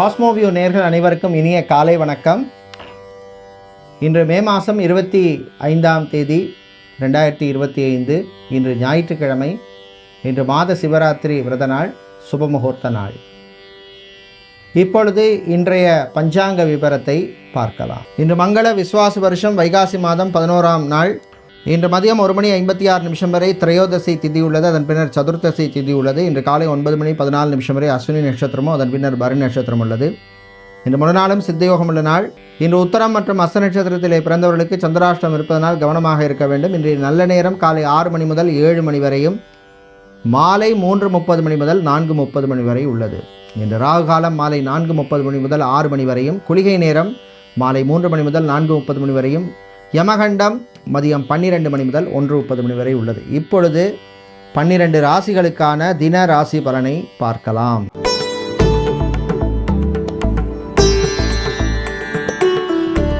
Cosmoview நேர்கள் அனைவருக்கும் இனிய காலை வணக்கம். இன்று மே மாதம் இருபத்தி ஐந்தாம் தேதி ரெண்டாயிரத்தி இருபத்தி ஐந்து இன்று ஞாயிற்றுக்கிழமை இன்று மாத சிவராத்திரி விரத நாள் சுபமுகூர்த்த நாள். இப்பொழுது இன்றைய பஞ்சாங்க விபரத்தை பார்க்கலாம். இன்று மங்கள விஸ்வாச வருஷம் வைகாசி மாதம் பதினோராம் நாள் இன்று மதியம் ஒரு மணி ஐம்பத்தி ஆறு நிமிஷம் வரை திரையோதசி திதி உள்ளது. அதன் பின்னர் சதுர்த்தசி திதி உள்ளது. இன்று காலை ஒன்பது மணி பதினாலு நிமிஷம் வரை அஸ்வினி நட்சத்திரமும் அதன் பின்னர் பரணி நட்சத்திரம் உள்ளது. இன்று முழுநாளும் சித்தயோகம் உள்ள நாள். இன்று உத்தரம் மற்றும் அஸ்த நட்சத்திரத்திலே பிறந்தவர்களுக்கு சந்திராஷ்டம் இருப்பதனால் கவனமாக இருக்க வேண்டும். இன்றைய நல்ல நேரம் காலை ஆறு மணி முதல் ஏழு மணி வரையும். மாலை மூன்று முப்பது மணி முதல் நான்கு முப்பது மணி வரை உள்ளது. இன்று ராகு காலம் மாலை நான்கு முப்பது மணி முதல் ஆறு மணி வரையும். குளிகை நேரம் மாலை மூன்று மணி முதல் நான்கு முப்பது மணி வரையும். யமகண்டம் மதியம் பன்னிரெண்டு மணி முதல் ஒன்று முப்பது மணி வரை உள்ளது. இப்பொழுது பன்னிரண்டு ராசிகளுக்கான தின ராசி பலனை பார்க்கலாம்.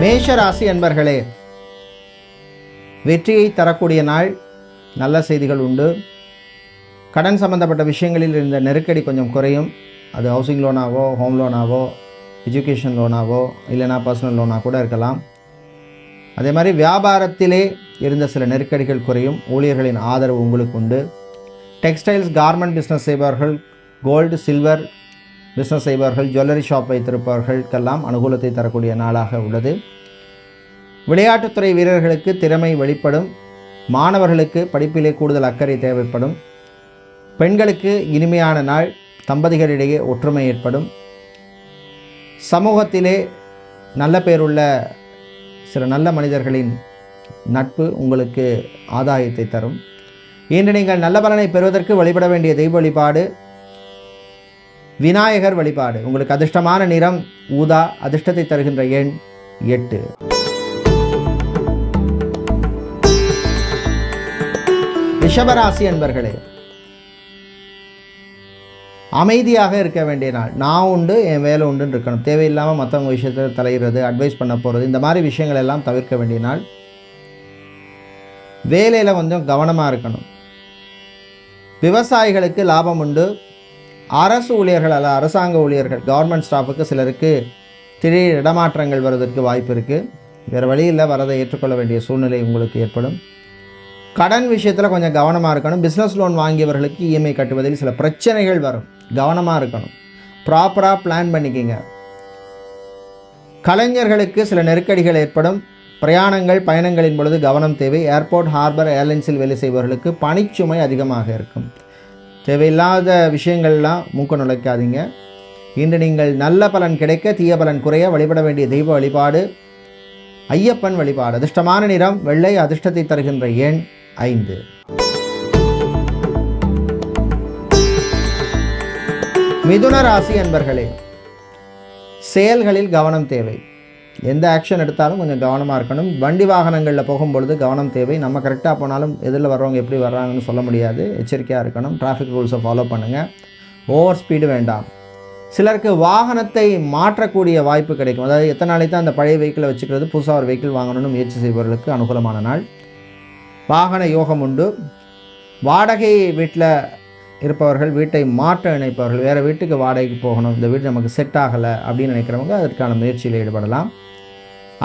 மேஷ ராசி அன்பர்களே வெற்றியை தரக்கூடிய நாள் நல்ல செய்திகள் உண்டு. கடன் சம்பந்தப்பட்ட விஷயங்களில் இருந்த நெருக்கடி கொஞ்சம் குறையும். அது ஹவுசிங் லோனாவோ ஹோம் லோனாவோ எஜுகேஷன் லோனாவோ இல்லைனா பர்சனல் லோனாக கூட இருக்கலாம். அதே மாதிரி வியாபாரத்திலே இருந்த சில நெருக்கடிகள் குறையும். ஊழியர்களின் ஆதரவு உங்களுக்கு உண்டு. டெக்ஸ்டைல்ஸ் கார்மெண்ட் பிஸ்னஸ் செய்பவர்கள் கோல்டு சில்வர் பிஸ்னஸ் செய்பவர்கள் ஜுவல்லரி ஷாப் வைத்திருப்பவர்களுக்கெல்லாம் அனுகூலத்தை தரக்கூடிய நாளாக உள்ளது. விளையாட்டுத்துறை வீரர்களுக்கு திறமை வெளிப்படும். மாணவர்களுக்கு படிப்பிலே கூடுதல் அக்கறை தேவைப்படும். பெண்களுக்கு இனிமையான நாள் தம்பதிகளிடையே ஒற்றுமை ஏற்படும். சமூகத்திலே நல்ல பேருள்ள சில நல்ல மனிதர்களின் நட்பு உங்களுக்கு ஆதாயத்தை தரும். இன்று நீங்கள் நல்ல பலனை பெறுவதற்கு வழிபட வேண்டிய தெய்வ வழிபாடு விநாயகர் வழிபாடு. உங்களுக்கு அதிர்ஷ்டமான நிறம் ஊதா அதிர்ஷ்டத்தை தருகின்ற எண் எட்டு. ரிஷபராசி அன்பர்களே அமைதியாக இருக்க வேண்டிய நாள். நான் உண்டு என் வேலை உண்டுன்னு இருக்கணும். தேவையில்லாமல் மற்றவங்க விஷயத்தில் தலையிடுறது அட்வைஸ் பண்ண போகிறது இந்த மாதிரி விஷயங்கள் எல்லாம் தவிர்க்க வேண்டிய நாள். வேலையில் கொஞ்சம் கவனமாக இருக்கணும். விவசாயிகளுக்கு லாபம் உண்டு. அரசு ஊழியர்கள் அல்ல அரசாங்க ஊழியர்கள் கவர்மெண்ட் ஸ்டாஃபுக்கு சிலருக்கு திடீர் இடமாற்றங்கள் வருவதற்கு வாய்ப்பு இருக்குது வேறு வழியில் வரதை ஏற்றுக்கொள்ள வேண்டிய சூழ்நிலை உங்களுக்கு ஏற்படும். கடன் விஷயத்தில் கொஞ்சம் கவனமாக இருக்கணும். பிஸ்னஸ் லோன் வாங்கியவர்களுக்கு இஎம்ஐ கட்டுவதில் சில பிரச்சனைகள் வரும். கவனமாக இருக்கணும். ப்ராப்பராக பிளான் பண்ணிக்கிங்க. கலைஞர்களுக்கு சில நெருக்கடிகள் ஏற்படும். பிரயாணங்கள் பயணங்களின் பொழுது கவனம் தேவை. ஏர்போர்ட் ஹார்பர் ஏர்லைன்ஸில் வேலை செய்பவர்களுக்கு பணிச்சுமை அதிகமாக இருக்கும். தேவையில்லாத விஷயங்கள்லாம் மூக்க நுழைக்காதீங்க. இன்று நீங்கள் நல்ல பலன் கிடைக்க தீய பலன் குறைய வழிபட வேண்டிய தெய்வ வழிபாடு ஐயப்பன் வழிபாடு. அதிர்ஷ்டமான நிறம் வெள்ளை அதிர்ஷ்டத்தை தருகின்ற எண். ஐந்து. மிதுன ராசி அன்பர்களே செயல்களில் கவனம் தேவை. எந்த ஆக்ஷன் எடுத்தாலும் கொஞ்சம் கவனமாக இருக்கணும். வண்டி வாகனங்களில் போகும்பொழுது கவனம் தேவை. நம்ம கரெக்டாக போனாலும் எதிரில் வர்றவங்க எப்படி வர்றாங்கன்னு சொல்ல முடியாது. எச்சரிக்கையாக இருக்கணும். டிராஃபிக் ரூல்ஸை ஃபாலோ பண்ணுங்கள் ஓவர் ஸ்பீடு வேண்டாம். சிலருக்கு வாகனத்தை மாற்றக்கூடிய வாய்ப்பு கிடைக்கும். அதாவது எத்தனை நாளைக்கு தான் அந்த பழைய வெஹிக்கிளை வச்சுக்கிறது? புதுசாக ஒரு வெஹிக்கிள் வாங்கணும்னு முயற்சி செய்பவர்களுக்கு அனுகூலமான நாள். வாகன யோகம் உண்டு. வாடகை வீட்டில் இருப்பவர்கள் வீட்டை மாற்ற நினைப்பவர்கள் வேறு வீட்டுக்கு வாடகைக்கு போகணும் இந்த வீடு நமக்கு செட் ஆகலை அப்படின்னு நினைக்கிறவங்க அதற்கான முயற்சியில் ஈடுபடலாம்.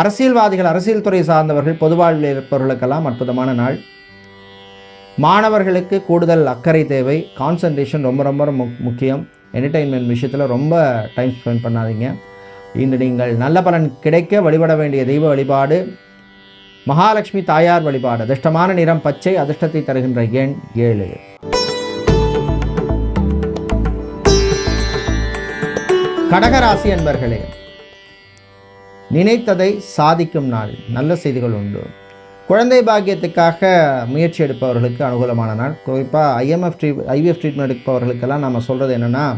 அரசியல்வாதிகள் அரசியல் துறை சார்ந்தவர்கள் பொது வாழ்வில் இருப்பவர்களுக்கெல்லாம் அற்புதமான நாள். மாணவர்களுக்கு கூடுதல் அக்கறை தேவை கான்சன்ட்ரேஷன் ரொம்ப ரொம்ப மு முக்கியம். என்டர்டெயின்மெண்ட் விஷயத்தில் ரொம்ப டைம் ஸ்பெண்ட் பண்ணாதீங்க. இன்று நீங்கள் நல்ல பலன் கிடைக்க வழிபட வேண்டிய தெய்வ வழிபாடு மகாலட்சுமி தாயார் வழிபாடு. அதிர்ஷ்டமான நிறம் பச்சை அதிர்ஷ்டத்தை தருகின்ற எண் ஏழு. கடகராசி அன்பர்களே நினைத்ததை சாதிக்கும் நாள் நல்ல செய்திகள் உண்டு. குழந்தை பாக்கியத்துக்காக முயற்சி எடுப்பவர்களுக்கு அனுகூலமான நாள். குறிப்பாக ஐஎம்எஃப் ட்ரீ ஐவிஎஃப் ட்ரீட்மெண்ட் எடுப்பவர்களுக்கெல்லாம் நம்ம சொல்கிறது என்னென்னா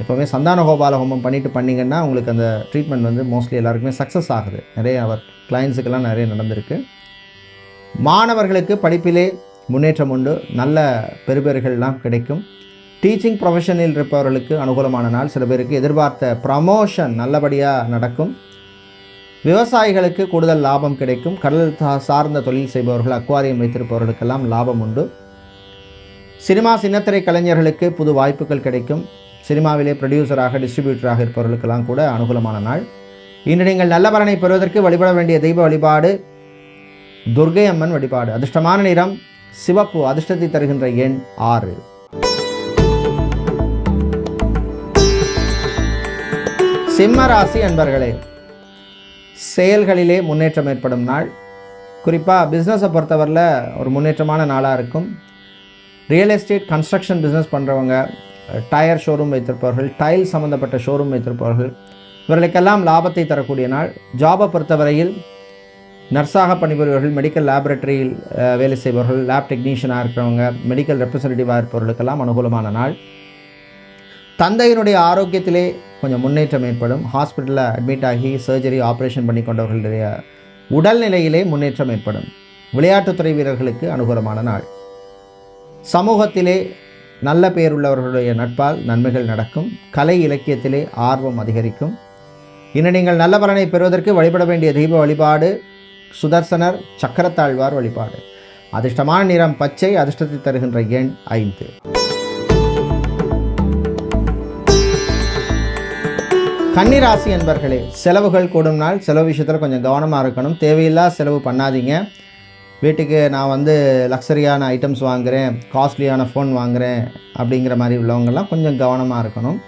எப்போவுமே சந்தான கோபால ஹோமம் பண்ணிவிட்டு பண்ணிங்கன்னா உங்களுக்கு அந்த ட்ரீட்மெண்ட் வந்து மோஸ்ட்லி எல்லாருக்குமே சக்ஸஸ் ஆகுது. நிறைய அவர் கிளைண்ட்ஸுக்கெல்லாம் நிறைய நடந்திருக்கு. மாணவர்களுக்கு படிப்பிலே முன்னேற்றம் உண்டு. நல்ல பெறுபேறுகள்லாம் கிடைக்கும். டீச்சிங் ப்ரொஃபஷனில் இருப்பவர்களுக்கு அனுகூலமான நாள். சில பேருக்கு எதிர்பார்த்த ப்ரமோஷன் நல்லபடியாக நடக்கும். விவசாயிகளுக்கு கூடுதல் லாபம் கிடைக்கும். கடல் சார்ந்த தொழில் செய்பவர்கள் அக்வாரியம் வைத்திருப்பவர்களுக்கெல்லாம் லாபம் உண்டு. சினிமா சின்னத்திரை கலைஞர்களுக்கு புது வாய்ப்புகள் கிடைக்கும். சினிமாவிலே ப்ரொடியூசராக டிஸ்ட்ரிபியூட்டராக இருப்பவர்களுக்கெல்லாம் கூட அனுகூலமான நாள். இன்று நீங்கள் நல்ல பலனை பெறுவதற்கு வழிபட வேண்டிய தெய்வ வழிபாடு துர்கை அம்மன் வழிபாடு. அதிர்ஷ்டமான நிறம் சிவப்பு அதிர்ஷ்டத்தை தருகின்ற எண் ஆறு. சிம்ம ராசி அன்பர்களே செயல்களிலே முன்னேற்றம் ஏற்படும் நாள். குறிப்பாக பிஸ்னஸை பொறுத்தவரையில் ஒரு முன்னேற்றமான நாளாக இருக்கும். ரியல் எஸ்டேட் கன்ஸ்ட்ரக்ஷன் பிஸ்னஸ் பண்ணுறவங்க டயர் ஷோரூம் வைத்திருப்பவர்கள் டைல் சம்மந்தப்பட்ட ஷோரூம் வைத்திருப்பவர்கள் இவர்களுக்கெல்லாம் லாபத்தை தரக்கூடிய நாள். ஜாபை பொறுத்தவரையில் நர்ஸாக பணிபுரிபவர்கள் மெடிக்கல் லேபரட்டரியில் வேலை செய்பவர்கள் லேப் டெக்னீஷியனாக இருக்கிறவங்க மெடிக்கல் ரெப்ரசன்டேட்டிவாக இருப்பவர்களுக்கெல்லாம் அனுகூலமான நாள். தந்தையினுடைய ஆரோக்கியத்திலே கொஞ்சம் முன்னேற்றம் ஏற்படும். ஹாஸ்பிட்டலில் அட்மிட் ஆகி சர்ஜரி ஆப்ரேஷன் பண்ணி கொண்டவர்களுடைய உடல்நிலையிலே முன்னேற்றம் ஏற்படும். விளையாட்டுத்துறை வீரர்களுக்கு அனுகூலமான நாள். சமூகத்திலே நல்ல பெயர் உள்ளவர்களுடைய நட்பால் நன்மைகள் நடக்கும். கலை இலக்கியத்திலே ஆர்வம் அதிகரிக்கும். இன்று நீங்கள் நல்ல பலனை பெறுவதற்கு வழிபட வேண்டிய தெய்வ வழிபாடு சுதர்சனர் சக்கரத்தாழ்வார் வழிபாடு. அதிர்ஷ்டமான நிறம் பச்சை அதிர்ஷ்டத்தை தருகின்ற எண் ஐந்து. கன்னிராசி என்பர்களே செலவுகள் கூடும் நாள் செலவு விஷயத்தில் கொஞ்சம் கவனமாக இருக்கணும். தேவையில்லா செலவு பண்ணாதீங்க. வீட்டுக்கு நான் வந்து லக்ஸரியான ஐட்டம்ஸ் வாங்குகிறேன் காஸ்ட்லியான ஃபோன் வாங்குகிறேன் அப்படிங்கிற மாதிரி உள்ளவங்கெல்லாம் கொஞ்சம் கவனமாக இருக்கணும்.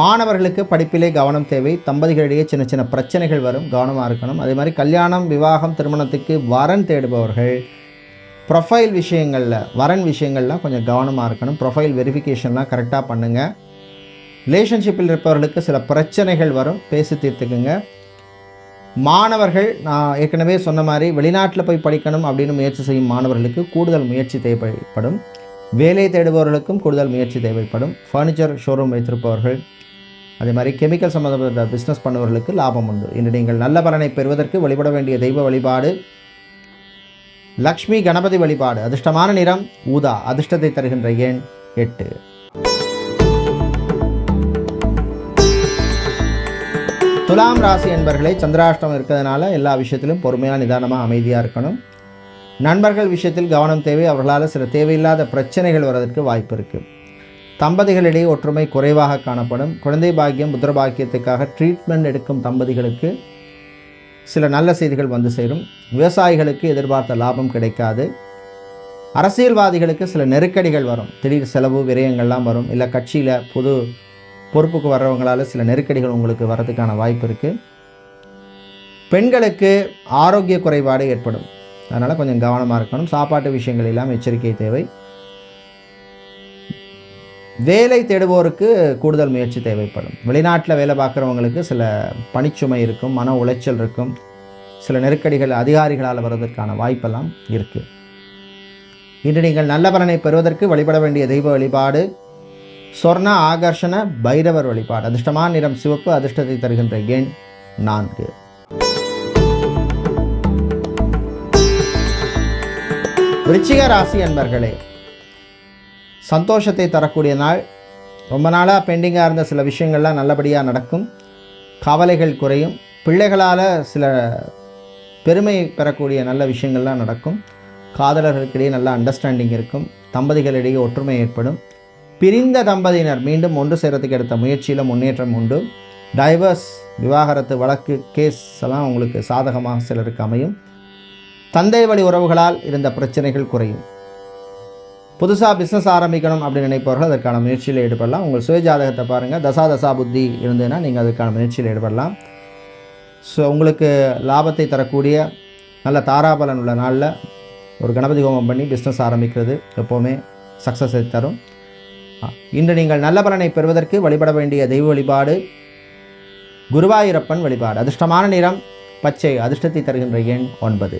மாணவர்களுக்கு படிப்பிலே கவனம் தேவை தம்பதிகளிடையே சின்ன சின்ன பிரச்சனைகள் வரும் கவனமாக இருக்கணும். அதே மாதிரி கல்யாணம் விவாகம் திருமணத்துக்கு வரன் தேடுபவர்கள் ப்ரொஃபைல் விஷயங்களில் வரன் விஷயங்கள்லாம் கொஞ்சம் கவனமாக இருக்கணும். ப்ரொஃபைல் வெரிஃபிகேஷன்லாம் கரெக்டாக பண்ணுங்கள் ரிலேஷன்ஷிப்பில் இருப்பவர்களுக்கு சில பிரச்சனைகள் வரும் பேசி தீர்த்துக்குங்க. மாணவர்கள் நான் ஏற்கனவே சொன்ன மாதிரி வெளிநாட்டில் போய் படிக்கணும் அப்படின்னு முயற்சி செய்யும் மாணவர்களுக்கு கூடுதல் முயற்சி தேவைப்படும். வேலை தேடுபவர்களுக்கும் கூடுதல் முயற்சி தேவைப்படும். ஃபர்னிச்சர் ஷோரூம் வைத்திருப்பவர்கள் அதே மாதிரி கெமிக்கல் சம்மந்தப்பட்ட பிஸ்னஸ் பண்ணுவவர்களுக்கு லாபம் உண்டு. இன்று நீங்கள் நல்ல பலனை பெறுவதற்கு வழிபட வேண்டிய தெய்வ வழிபாடு. லக்ஷ்மி கணபதி வழிபாடு அதிர்ஷ்டமான நிறம் ஊதா அதிர்ஷ்டத்தை தருகின்ற எண் எட்டு. துலாம் ராசி என்பர்களை சந்திராஷ்டமம் இருக்கிறதுனால எல்லா விஷயத்திலும் பொறுமையாக நிதானமாக அமைதியாக இருக்கணும். நண்பர்கள் விஷயத்தில் கவனம் தேவை. அவர்களால் சில தேவையில்லாத பிரச்சனைகள் வர்றதற்கு வாய்ப்பு இருக்குது தம்பதிகளிடையே ஒற்றுமை குறைவாக காணப்படும். குழந்தை பாக்கியம் புத்திர பாக்கியத்துக்காக ட்ரீட்மெண்ட் எடுக்கும் தம்பதிகளுக்கு சில நல்ல செய்திகள் வந்து சேரும். விவசாயிகளுக்கு எதிர்பார்த்த லாபம் கிடைக்காது. அரசியல்வாதிகளுக்கு சில நெருக்கடிகள் வரும். திடீர் செலவு விரயங்கள்லாம் வரும். இல்லை கட்சியில் புது பொறுப்புக்கு வர்றவங்களால் சில நெருக்கடிகள் உங்களுக்கு வர்றதுக்கான வாய்ப்பு இருக்குது பெண்களுக்கு ஆரோக்கிய குறைபாடு ஏற்படும். அதனால் கொஞ்சம் கவனமாக இருக்கணும். சாப்பாட்டு விஷயங்கள் எல்லாம் எச்சரிக்கை தேவை. வேலை தேடுவோருக்கு கூடுதல் முயற்சி தேவைப்படும். வெளிநாட்டில் வேலை பார்க்குறவங்களுக்கு சில பணிச்சுமை இருக்கும் மன உளைச்சல் இருக்கும். சில நெருக்கடிகள் அதிகாரிகளால் வருவதற்கான வாய்ப்பெல்லாம் இருக்குது இன்று நீங்கள் நல்ல பலனை பெறுவதற்கு வழிபட வேண்டிய தெய்வ வழிபாடு சொர்ண ஆகர்ஷண பைரவர் வழிபாடு. அதிர்ஷ்டமான நிறம் சிவப்பு அதிர்ஷ்டத்தை தருகின்ற எண் நான்கு. விருச்சிக ராசி அன்பர்களே சந்தோஷத்தை தரக்கூடிய நாள். ரொம்ப நாளாக பெண்டிங்காக இருந்த சில விஷயங்கள்லாம் நல்லபடியாக நடக்கும். கவலைகள் குறையும். பிள்ளைகளால் சில பெருமை பெறக்கூடிய நல்ல விஷயங்கள்லாம் நடக்கும். காதலர்களுக்கிடையே நல்ல அண்டர்ஸ்டாண்டிங் இருக்கும். தம்பதிகளிடையே ஒற்றுமை ஏற்படும். பிரிந்த தம்பதியினர் மீண்டும் ஒன்று சேரத்துக்கு எடுத்த முயற்சியில் முன்னேற்றம் உண்டு. டைவர்ஸ் விவாகரத்து வழக்கு கேஸ் எல்லாம் உங்களுக்கு சாதகமாக சிலருக்கு அமையும். தந்தை வழி உறவுகளால் இருந்த பிரச்சனைகள் குறையும். புதுசாக பிஸ்னஸ் ஆரம்பிக்கணும் அப்படின்னு நினைப்பவர்கள் அதற்கான முயற்சியில் ஈடுபடலாம். உங்கள் சுய ஜாதகத்தை பாருங்கள் தசா தசா புத்தி இருந்ததுன்னா நீங்கள் அதுக்கான முயற்சியில் ஈடுபடலாம். ஸோ உங்களுக்கு லாபத்தை தரக்கூடிய நல்ல தாராபலன் உள்ள நாளில் ஒரு கணபதி ஹோமம் பண்ணி பிஸ்னஸ் ஆரம்பிக்கிறது எப்போவுமே சக்ஸஸை தரும். இன்று நீங்கள் நல்ல பலனை பெறுவதற்கு வழிபட வேண்டிய தெய்வ வழிபாடு குருவாயூரப்பன் வழிபாடு. அதிர்ஷ்டமான நிறம் பச்சை அதிர்ஷ்டத்தை தருகின்ற எண் ஒன்பது.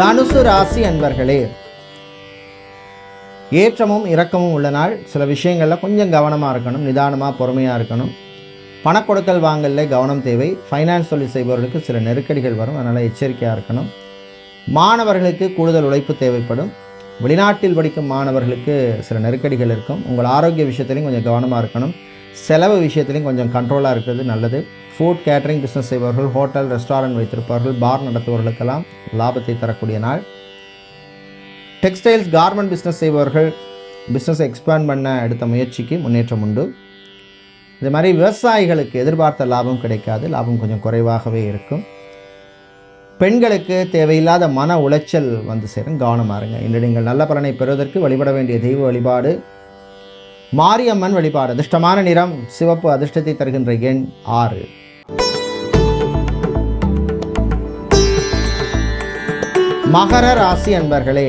தனுசு ராசி அன்பர்களே ஏற்றமும் இரக்கமும் உள்ள நாள். சில விஷயங்களில் கொஞ்சம் கவனமாக இருக்கணும் நிதானமாக பொறுமையாக இருக்கணும். பணக்கொடுக்கல் வாங்கலில் கவனம் தேவை. ஃபைனான்ஸ் தொழில் செய்பவர்களுக்கு சில நெருக்கடிகள் வரும் அதனால் எச்சரிக்கையாக இருக்கணும். மாணவர்களுக்கு கூடுதல் உழைப்பு தேவைப்படும். வெளிநாட்டில் படிக்கும் மாணவர்களுக்கு சில நெருக்கடிகள் இருக்கும். உங்கள் ஆரோக்கிய விஷயத்துலையும் கொஞ்சம் கவனமாக இருக்கணும். செலவு விஷயத்துலையும் கொஞ்சம் கண்ட்ரோலாக இருக்கிறது நல்லது. ஃபுட் கேட்டரிங் பிஸ்னஸ் செய்பவர்கள் ஹோட்டல் ரெஸ்டாரண்ட் வைத்திருப்பவர்கள் பார் நடத்துபவர்களுக்கெல்லாம் லாபத்தை தரக்கூடிய நாள். டெக்ஸ்டைல்ஸ் கார்மெண்ட் பிஸ்னஸ் செய்பவர்கள் பிஸ்னஸ் எக்ஸ்பேண்ட் பண்ண எடுத்த முயற்சிக்கு முன்னேற்றம் உண்டு. இது மாதிரி விவசாயிகளுக்கு எதிர்பார்த்த லாபம் கிடைக்காது. லாபம் கொஞ்சம் குறைவாகவே இருக்கும். பெண்களுக்கு தேவையில்லாத மன உளைச்சல் வந்து சேரும். கவனமாக இருங்க. இன்று நீங்கள் நல்ல பலனை பெறுவதற்கு வழிபட வேண்டிய தெய்வ வழிபாடு மாரியம்மன் வழிபாடு அதிர்ஷ்டமான நிறம் சிவப்பு அதிர்ஷ்டத்தை தருகின்ற எண் ஆறு. மகர ராசி அன்பர்களே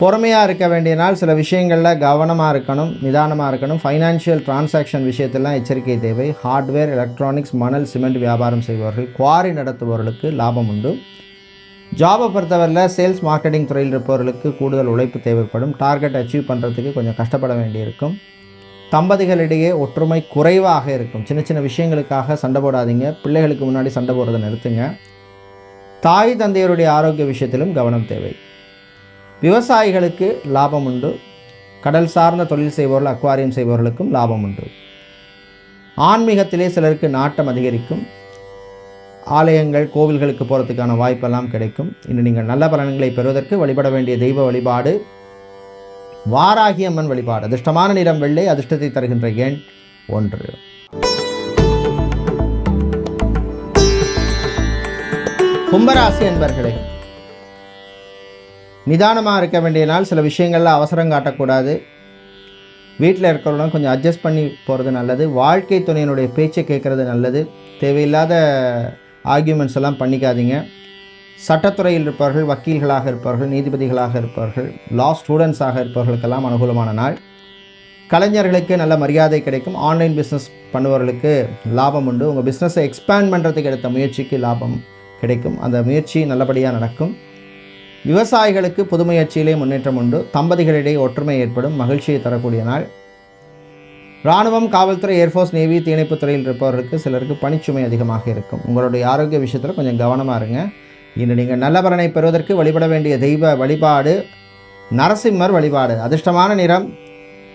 பொறுமையாக இருக்க வேண்டிய நாள் சில விஷயங்களில் கவனமாக இருக்கணும் நிதானமாக இருக்கணும். ஃபைனான்ஷியல் டிரான்சாக்ஷன் விஷயத்தெல்லாம் எச்சரிக்கை தேவை. ஹார்ட்வேர் எலக்ட்ரானிக்ஸ் மணல் சிமெண்ட் வியாபாரம் செய்பவர்கள் குவாரி நடத்துபவர்களுக்கு லாபம் உண்டு. ஜாபை பொறுத்தவரையில் சேல்ஸ் மார்க்கெட்டிங் துறையில் இருப்பவர்களுக்கு கூடுதல் உழைப்பு தேவைப்படும். டார்கெட் அச்சீவ் பண்ணுறதுக்கு கொஞ்சம் கஷ்டப்பட வேண்டியிருக்கும். தம்பதிகளிடையே ஒற்றுமை குறைவாக இருக்கும். சின்ன சின்ன விஷயங்களுக்காக சண்டை போடாதீங்க. பிள்ளைகளுக்கு முன்னாடி சண்டை போடுறதை நிறுத்துங்க. தாய் தந்தையருடைய ஆரோக்கிய விஷயத்திலும் கவனம் தேவை. விவசாயிகளுக்கு லாபம் உண்டு கடல் சார்ந்த தொழில் செய்பவர்கள் அக்வாரியம் செய்பவர்களுக்கும் லாபம் உண்டு ஆன்மீகத்திலே சிலருக்கு நாட்டம் அதிகரிக்கும். ஆலயங்கள் கோவில்களுக்கு போகிறதுக்கான வாய்ப்பெல்லாம் கிடைக்கும். இன்று நீங்கள் நல்ல பலன்களை பெறுவதற்கு வழிபட வேண்டிய தெய்வ வழிபாடு வாராகி அம்மன் வழிபாடு. அதிர்ஷ்டமான நிறம் வெள்ளை அதிர்ஷ்டத்தை தருகின்ற எண் ஒன்று. கும்பராசி என்பர்களே நிதானமாக இருக்க வேண்டிய நாள் சில விஷயங்களில் அவசரம் காட்டக்கூடாது. வீட்டில் இருக்கிறவங்க கொஞ்சம் அட்ஜஸ்ட் பண்ணி போகிறது நல்லது. வாழ்க்கை துணையினுடைய பேச்சை கேட்குறது நல்லது. தேவையில்லாத ஆர்கியூமெண்ட்ஸ் எல்லாம் பண்ணிக்காதீங்க. சட்டத்துறையில் இருப்பவர்கள் வக்கீல்களாக இருப்பவர்கள் நீதிபதிகளாக இருப்பவர்கள் லா ஸ்டூடெண்ட்ஸாக இருப்பவர்களுக்கெல்லாம் அனுகூலமான நாள். கலைஞர்களுக்கு நல்ல மரியாதை கிடைக்கும். ஆன்லைன் பிஸ்னஸ் பண்ணுபவர்களுக்கு லாபம் உண்டு. உங்கள் பிஸ்னஸை எக்ஸ்பேண்ட் பண்ணுறதுக்கு எடுத்த முயற்சிக்கு லாபம் கிடைக்கும். அந்த முயற்சி நல்லபடியாக நடக்கும். விவசாயிகளுக்கு புது முயற்சியிலே முன்னேற்றம் உண்டு. தம்பதிகளிடையே ஒற்றுமை ஏற்படும். மகிழ்ச்சியை தரக்கூடிய நாள். இராணுவம் காவல்துறை ஏர்ஃபோர்ஸ் நேவி தீயணைப்புத் துறையில் இருப்பவர்களுக்கு சிலருக்கு பணிச்சுமை அதிகமாக இருக்கும். உங்களுடைய ஆரோக்கிய விஷயத்தில் கொஞ்சம் கவனமாக இருங்க. இன்று நீங்கள் நல்ல பலனை பெறுவதற்கு வழிபட வேண்டிய தெய்வ வழிபாடு நரசிம்மர் வழிபாடு. அதிர்ஷ்டமான நிறம்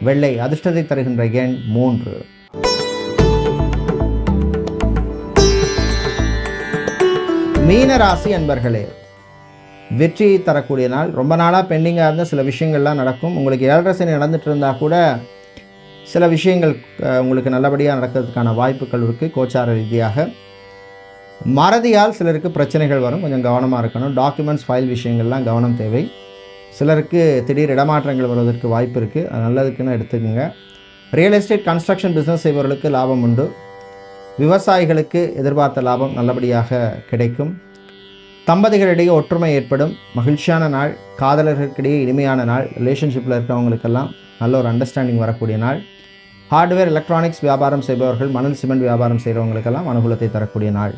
வெள்ளை. அதிர்ஷ்டத்தை தருகின்ற எண் மூன்று. மீன ராசி அன்பர்களே வெற்றியை தரக்கூடிய நாள். ரொம்ப நாளாக பெண்டிங்காக இருந்த சில விஷயங்கள்லாம் நடக்கும். உங்களுக்கு ஏழரை சனி நடந்துட்டு இருந்தால் கூட சில விஷயங்கள் உங்களுக்கு நல்லபடியாக நடக்கிறதுக்கான வாய்ப்புகள் இருக்குது கோச்சார ரீதியாக. மறதியால் சிலருக்கு பிரச்சனைகள் வரும். கொஞ்சம் கவனமாக இருக்கணும். டாக்குமெண்ட்ஸ் ஃபைல் விஷயங்கள்லாம் கவனம் தேவை. சிலருக்கு திடீர் இடமாற்றங்கள் வருவதற்கு வாய்ப்பு இருக்குது அது நல்லதுக்குன்னு எடுத்துக்கோங்க. ரியல் எஸ்டேட் கன்ஸ்ட்ரக்ஷன் பிஸ்னஸ் செய்பவர்களுக்கு லாபம் உண்டு. விவசாயிகளுக்கு எதிர்பார்த்த லாபம் நல்லபடியாக கிடைக்கும். தம்பதிகளிடையே ஒற்றுமை ஏற்படும் மகிழ்ச்சியான நாள் காதலர்களுக்கிடையே இனிமையான நாள் ரிலேஷன்ஷிப்பில் இருக்கிறவங்களுக்கெல்லாம் நல்ல ஒரு அண்டர்ஸ்டாண்டிங் வரக்கூடிய நாள். ஹார்ட்வேர் எலக்ட்ரானிக்ஸ் வியாபாரம் செய்பவர்கள் மணல் சிமெண்ட் வியாபாரம் செய்கிறவங்களுக்கெல்லாம் அனுகூலத்தை தரக்கூடிய நாள்.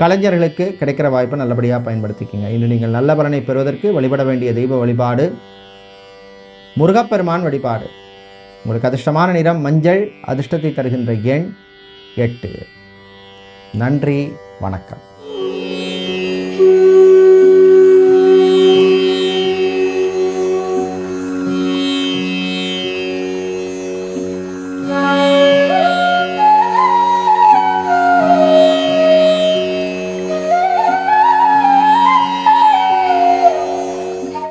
கலைஞர்களுக்கு கிடைக்கிற வாய்ப்பை நல்லபடியாக பயன்படுத்திக்கிங்க. இன்று நீங்கள் நல்ல பலனை பெறுவதற்கு வழிபட வேண்டிய தெய்வ வழிபாடு முருகப்பெருமான் வழிபாடு. உங்களுக்கு அதிர்ஷ்டமான நிறம் மஞ்சள் அதிர்ஷ்டத்தை தருகின்ற எண் எட்டு. நன்றி வணக்கம்.